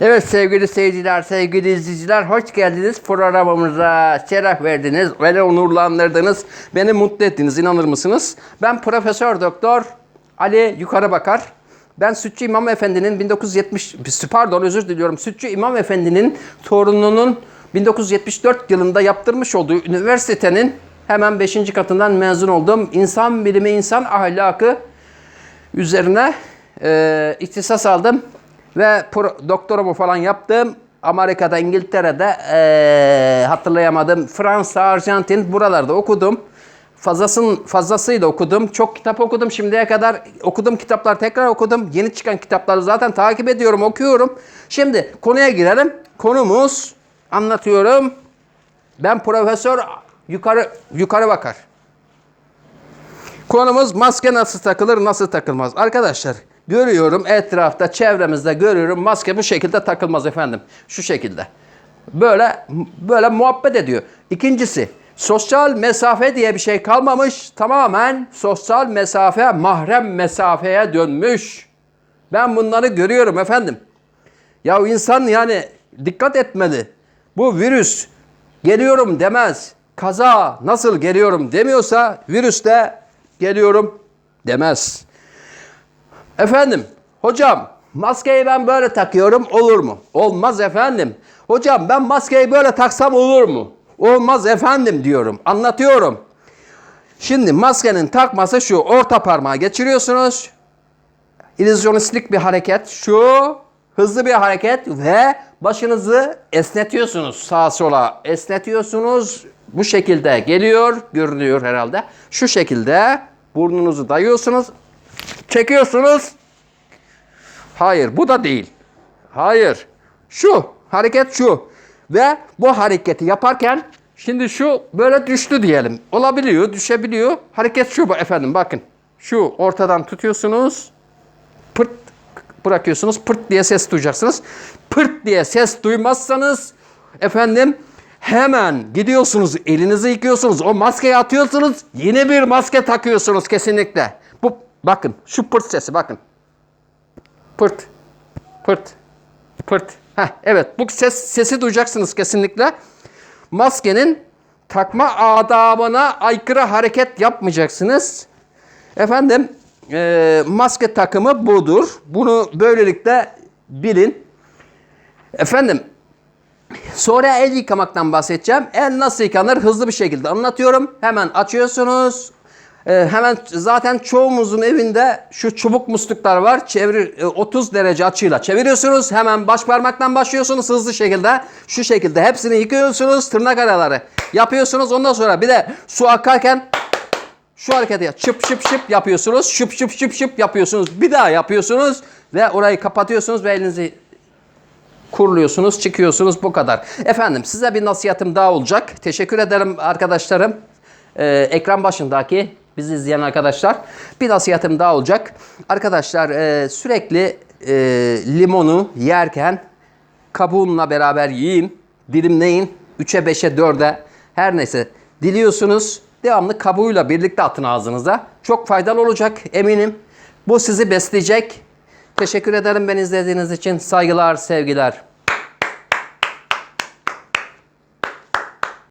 Evet sevgili seyirciler, sevgili izleyiciler hoş geldiniz programımıza. Şeref verdiniz, beni onurlandırdınız, beni mutlu ettiniz inanır mısınız? Ben Profesör Doktor Ali Yukarı Bakar. Ben Sütçü İmam Efendi'nin 1970, pardon özür diliyorum, Sütçü İmam Efendi'nin torununun 1974 yılında yaptırmış olduğu üniversitenin hemen 5. katından mezun oldum. İnsan bilimi, insan ahlakı üzerine e, ihtisas aldım ve doktorumu falan yaptım. Amerika'da, İngiltere'de e, hatırlayamadım. Fransa, Arjantin buralarda okudum. Fazlasın, fazlasıyla okudum. Çok kitap okudum şimdiye kadar. Okudum kitaplar tekrar okudum. Yeni çıkan kitapları zaten takip ediyorum, okuyorum. Şimdi konuya girelim. Konumuz anlatıyorum. Ben profesör yukarı yukarı bakar. Konumuz maske nasıl takılır, nasıl takılmaz? Arkadaşlar görüyorum etrafta, çevremizde görüyorum maske bu şekilde takılmaz efendim. Şu şekilde. Böyle böyle muhabbet ediyor. İkincisi sosyal mesafe diye bir şey kalmamış. Tamamen sosyal mesafe, mahrem mesafeye dönmüş. Ben bunları görüyorum efendim. Ya insan yani dikkat etmeli. Bu virüs geliyorum demez. Kaza nasıl geliyorum demiyorsa virüs de geliyorum demez. Efendim, hocam maskeyi ben böyle takıyorum olur mu? Olmaz efendim. Hocam ben maskeyi böyle taksam olur mu? Olmaz efendim diyorum. Anlatıyorum. Şimdi maskenin takması şu. Orta parmağı geçiriyorsunuz. İllüzyonistlik bir hareket. Şu hızlı bir hareket ve başınızı esnetiyorsunuz sağa sola. Esnetiyorsunuz. Bu şekilde geliyor. Görünüyor herhalde. Şu şekilde burnunuzu dayıyorsunuz. Çekiyorsunuz. Hayır bu da değil. Hayır. Şu hareket şu. Ve bu hareketi yaparken şimdi şu böyle düştü diyelim. Olabiliyor, düşebiliyor. Hareket şu bu efendim bakın. Şu ortadan tutuyorsunuz. Pırt bırakıyorsunuz. Pırt diye ses duyacaksınız. Pırt diye ses duymazsanız efendim hemen gidiyorsunuz elinizi yıkıyorsunuz. O maskeyi atıyorsunuz. Yeni bir maske takıyorsunuz kesinlikle. Bakın şu pırt sesi bakın. Pırt. Pırt. Pırt. Heh, evet bu ses sesi duyacaksınız kesinlikle. Maskenin takma adabına aykırı hareket yapmayacaksınız. Efendim e, maske takımı budur. Bunu böylelikle bilin. Efendim sonra el yıkamaktan bahsedeceğim. El nasıl yıkanır hızlı bir şekilde anlatıyorum. Hemen açıyorsunuz. E, hemen zaten çoğumuzun evinde şu çubuk musluklar var. Çevir e, 30 derece açıyla çeviriyorsunuz. Hemen baş parmaktan başlıyorsunuz hızlı şekilde. Şu şekilde hepsini yıkıyorsunuz. Tırnak araları yapıyorsunuz. Ondan sonra bir de su akarken şu hareketi yap. Şıp şıp şıp yapıyorsunuz. Şıp şıp şıp şıp yapıyorsunuz. Bir daha yapıyorsunuz ve orayı kapatıyorsunuz ve elinizi kuruluyorsunuz, çıkıyorsunuz bu kadar. Efendim size bir nasihatim daha olacak. Teşekkür ederim arkadaşlarım. Ee, ekran başındaki bizi izleyen arkadaşlar. Bir nasihatim daha olacak. Arkadaşlar e, sürekli e, limonu yerken kabuğunla beraber yiyin, dilimleyin. 3'e 5'e 4'e her neyse diliyorsunuz. Devamlı kabuğuyla birlikte atın ağzınıza. Çok faydalı olacak eminim. Bu sizi besleyecek. Teşekkür ederim beni izlediğiniz için. Saygılar, sevgiler.